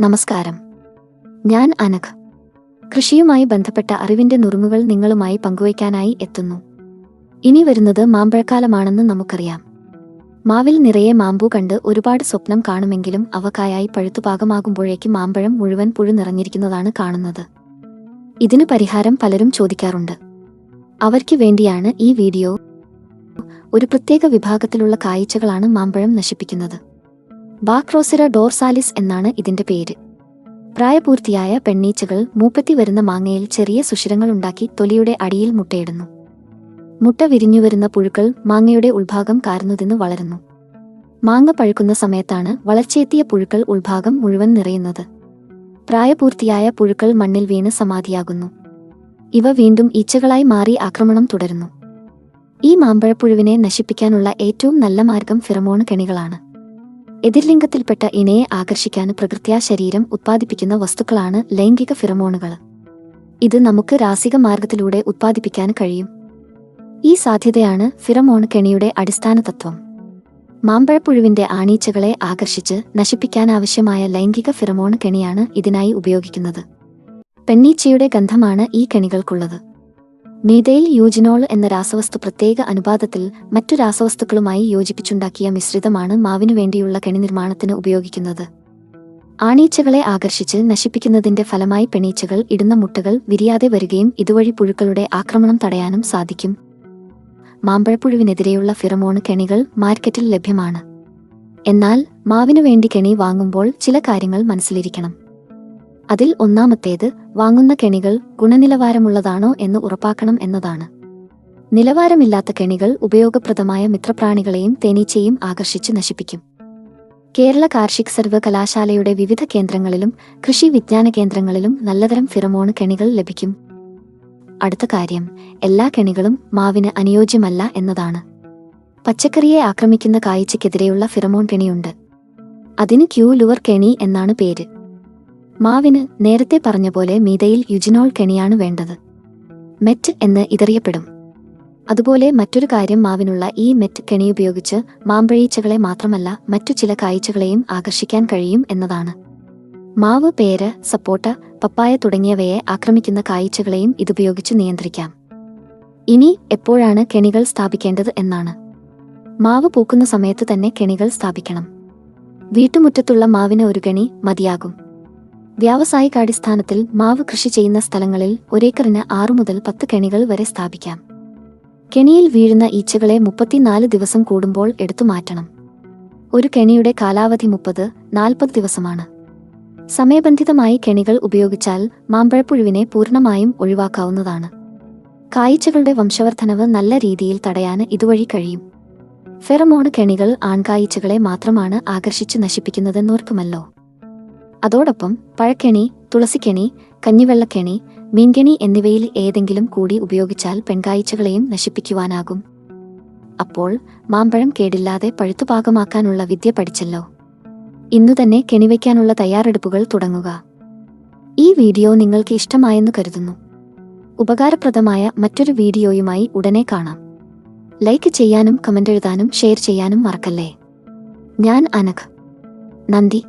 നമസ്കാരം. ഞാൻ അനഘ്. കൃഷിയുമായി ബന്ധപ്പെട്ട അറിവിന്റെ നുറുങ്ങുകൾ നിങ്ങളുമായി പങ്കുവയ്ക്കാനായി എത്തുന്നു. ഇനി വരുന്നത് മാമ്പഴക്കാലമാണെന്ന് നമുക്കറിയാം. മാവിൽ നിറയെ മാമ്പു കണ്ട് ഒരുപാട് സ്വപ്നം കാണുമെങ്കിലും അവ കായായി പഴുത്തു പാകമാകുമ്പോഴേക്കും മാമ്പഴം മുഴുവൻ പുഴു നിറഞ്ഞിരിക്കുന്നതാണ് കാണുന്നത്. ഇതിന് പരിഹാരം പലരും ചോദിക്കാറുണ്ട്. അവർക്ക് വേണ്ടിയാണ് ഈ വീഡിയോ. ഒരു പ്രത്യേക വിഭാഗത്തിലുള്ള കായ്ച്ചകളാണ് മാമ്പഴം നശിപ്പിക്കുന്നത്. ബാക്രോസിറ ഡോർസാലിസ് എന്നാണ് ഇതിന്റെ പേര്. പ്രായപൂർത്തിയായ പെണ്ണീച്ചകൾ മൂപ്പത്തി വരുന്ന മാങ്ങയിൽ ചെറിയ സുഷിരങ്ങൾ ഉണ്ടാക്കി തൊലിയുടെ അടിയിൽ മുട്ടയിടുന്നു. മുട്ട വിരിഞ്ഞുവരുന്ന പുഴുക്കൾ മാങ്ങയുടെ ഉൾഭാഗം കാർന്നുതിന്ന് വളരുന്നു. മാങ്ങ പഴുക്കുന്ന സമയത്താണ് വളർച്ചയെത്തിയ പുഴുക്കൾ ഉൾഭാഗം മുഴുവൻ നിറയുന്നത്. പ്രായപൂർത്തിയായ പുഴുക്കൾ മണ്ണിൽ വീണ് സമാധിയാകുന്നു. ഇവ വീണ്ടും ഈച്ചകളായി മാറി ആക്രമണം തുടരുന്നു. ഈ മാമ്പഴപ്പുഴുവിനെ നശിപ്പിക്കാനുള്ള ഏറ്റവും നല്ല മാർഗം ഫിറമോൺ കെണികളാണ്. എതിർലിംഗത്തിൽപ്പെട്ട ഇണയെ ആകർഷിക്കാൻ പ്രകൃത്യാ ശരീരം ഉത്പാദിപ്പിക്കുന്ന വസ്തുക്കളാണ് ലൈംഗിക ഫിറമോണുകൾ. ഇത് നമുക്ക് രാസിക മാർഗത്തിലൂടെ ഉത്പാദിപ്പിക്കാൻ കഴിയും. ഈ സാധ്യതയാണ് ഫിറമോൺ കെണിയുടെ അടിസ്ഥാന തത്വം. മാമ്പഴപ്പുഴുവിന്റെ ആണീച്ചകളെ ആകർഷിച്ച് നശിപ്പിക്കാനാവശ്യമായ ലൈംഗിക ഫിറമോൺ കെണിയാണ് ഇതിനായി ഉപയോഗിക്കുന്നത്. പെണ്ണീച്ചയുടെ ഗന്ധമാണ് ഈ കെണികൾക്കുള്ളത്. മീതയിൽ യൂജിനോൾ എന്ന രാസവസ്തു പ്രത്യേക അനുപാതത്തിൽ മറ്റു രാസവസ്തുക്കളുമായി യോജിപ്പിച്ചുണ്ടാക്കിയ മിശ്രിതമാണ് മാവിനു വേണ്ടിയുള്ള കെണി നിർമ്മാണത്തിന് ഉപയോഗിക്കുന്നത്. ആണീച്ചകളെ ആകർഷിച്ച് നശിപ്പിക്കുന്നതിന്റെ ഫലമായി പെണീച്ചകൾ ഇടുന്ന മുട്ടകൾ വിരിയാതെ വരികയും ഇതുവഴി പുഴുക്കളുടെ ആക്രമണം തടയാനും സാധിക്കും. മാമ്പഴപ്പുഴുവിനെതിരെയുള്ള ഫിറമോൺ കെണികൾ മാർക്കറ്റിൽ ലഭ്യമാണ്. എന്നാൽ മാവിനു വേണ്ടി കെണി വാങ്ങുമ്പോൾ ചില കാര്യങ്ങൾ മനസ്സിലിരിക്കണം. അതിൽ ഒന്നാമത്തേത് വാങ്ങുന്ന കെണികൾ ഗുണനിലവാരമുള്ളതാണോ എന്ന് ഉറപ്പാക്കണം എന്നതാണ്. നിലവാരമില്ലാത്ത കെണികൾ ഉപയോഗപ്രദമായ മിത്രപ്രാണികളെയും തേനീച്ചയും ആകർഷിച്ച് നശിപ്പിക്കും. കേരള കാർഷിക സർവകലാശാലയുടെ വിവിധ കേന്ദ്രങ്ങളിലും കൃഷി വിജ്ഞാന കേന്ദ്രങ്ങളിലും നല്ലതരം ഫിറമോൺ കെണികൾ ലഭിക്കും. അടുത്ത കാര്യം എല്ലാ കെണികളും മാവിന് അനുയോജ്യമല്ല എന്നതാണ്. പച്ചക്കറിയെ ആക്രമിക്കുന്ന കായ്ച്ചയ്ക്കെതിരെയുള്ള ഫിറമോൺ കെണിയുണ്ട്. അതിന് ക്യൂ ലുവർ കെണി എന്നാണ് പേര്. മാവിന് നേരത്തെ പറഞ്ഞ പോലെ മീതയിൽ യുജിനോൾ കെണിയാണ് വേണ്ടത്. മെറ്റ് എന്ന് ഇതറിയപ്പെടും. അതുപോലെ മറ്റൊരു കാര്യം മാവിനുള്ള ഈ മെറ്റ് കെണി ഉപയോഗിച്ച് മാമ്പഴീച്ചകളെ മാത്രമല്ല മറ്റു ചില കാഴ്ചകളെയും ആകർഷിക്കാൻ കഴിയും എന്നതാണ്. മാവ് പേര് സപ്പോട്ട പപ്പായ തുടങ്ങിയവയെ ആക്രമിക്കുന്ന കാഴ്ചകളെയും ഇതുപയോഗിച്ച് നിയന്ത്രിക്കാം. ഇനി എപ്പോഴാണ് കെണികൾ സ്ഥാപിക്കേണ്ടത് എന്നാണ്. മാവ് പൂക്കുന്ന സമയത്ത് തന്നെ കെണികൾ സ്ഥാപിക്കണം. വീട്ടുമുറ്റത്തുള്ള മാവിന് ഒരു കെണി മതിയാകും. വ്യാവസായികാടിസ്ഥാനത്തിൽ മാവ് കൃഷി ചെയ്യുന്ന സ്ഥലങ്ങളിൽ ഒരേക്കറിന് ആറു മുതൽ പത്ത് കെണികൾ വരെ സ്ഥാപിക്കാം. കെണിയിൽ വീഴുന്ന ഈച്ചകളെ മുപ്പത്തിനാല് ദിവസം കൂടുമ്പോൾ എടുത്തു മാറ്റണം. ഒരു കെണിയുടെ കാലാവധി മുപ്പത് നാൽപ്പത് ദിവസമാണ്. സമയബന്ധിതമായി കെണികൾ ഉപയോഗിച്ചാൽ മാമ്പഴപ്പുഴുവിനെ പൂർണമായും ഒഴിവാക്കാവുന്നതാണ്. കായ്ച്ചകളുടെ വംശവർദ്ധനവ് നല്ല രീതിയിൽ തടയാൻ ഇതുവഴി കഴിയും. ഫെറമോൺ കെണികൾ ആൺകായ്ച്ചകളെ മാത്രമാണ് ആകർഷിച്ച് നശിപ്പിക്കുന്നതെന്നോർക്കുമല്ലോ. അതോടൊപ്പം പഴക്കെണി തുളസിക്കെണി കഞ്ഞിവെള്ളക്കെണി മീൻകെണി എന്നിവയിൽ ഏതെങ്കിലും കൂടി ഉപയോഗിച്ചാൽ പെൺകാഴ്ചകളെയും നശിപ്പിക്കുവാനാകും. അപ്പോൾ മാമ്പഴം കേടില്ലാതെ പഴുത്തു പാകമാക്കാനുള്ള വിദ്യ പഠിച്ചല്ലോ. ഇന്നു തന്നെ കെണിവയ്ക്കാനുള്ള തയ്യാറെടുപ്പുകൾ തുടങ്ങുക. ഈ വീഡിയോ നിങ്ങൾക്ക് ഇഷ്ടമായെന്ന് കരുതുന്നു. ഉപകാരപ്രദമായ മറ്റൊരു വീഡിയോയുമായി ഉടനെ കാണാം. ലൈക്ക് ചെയ്യാനും കമന്റ് എഴുതാനും ഷെയർ ചെയ്യാനും മറക്കല്ലേ. ഞാൻ അനഘ്. നന്ദി.